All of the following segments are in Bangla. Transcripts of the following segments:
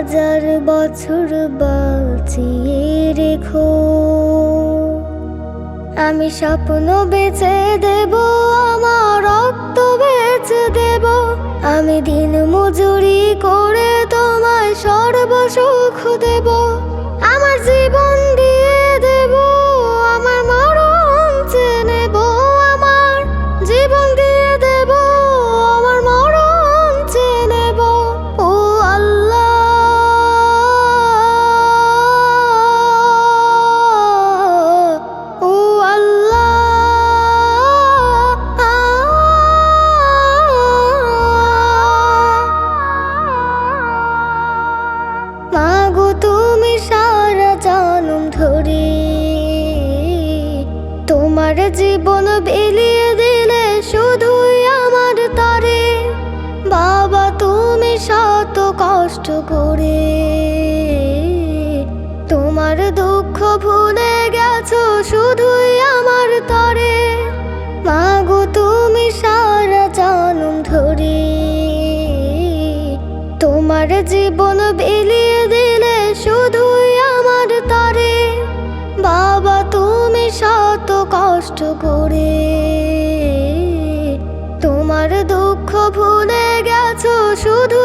হাজার বছর বাঁচিয়ে রেখো। আমি স্বপ্ন বেছে দেব, আমার রক্ত বেছে দেব। আমি দিন মজুরি করে তোমায় সর্বসুখ দেব। আমার জীবন তুমি সারা জনম ধরে। তোমার জীবন বিলিয়ে দিলে শুধুই আমার তরে। বাবা, তুমি শত কষ্ট করে। তোমার দুঃখ ভুলে গেছো, শুধুই আমার তরে। মাগো, তুমি সারা জনম ধরে। তোমার জীবন বিলিয়ে কষ্ট করে। তোমার দুঃখ ভুলে গেছো শুধুই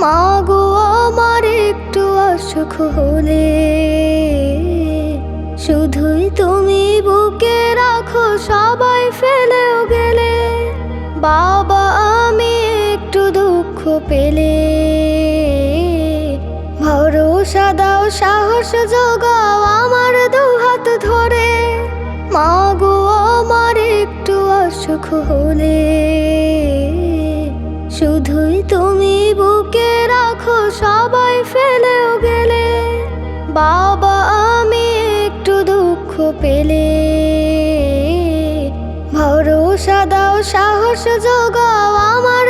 মাগো আমার একটু অসুখ হলে শুধুই তুমি বুকে রাখো, সবাই ফেলেও গেলে। বাবা, আমি একটু দুঃখ পেলে। ভরসা দাও, সাহস যোগাও আমার দুহাত ধরে। মাগো আমার একটু অসুখ হলে তুমি বুকে রাখো, সবাই ফেলেও গেলে। বাবা, আমি একটু দুঃখ পেলে। ভরসা দাও, সাহস যোগাও আমার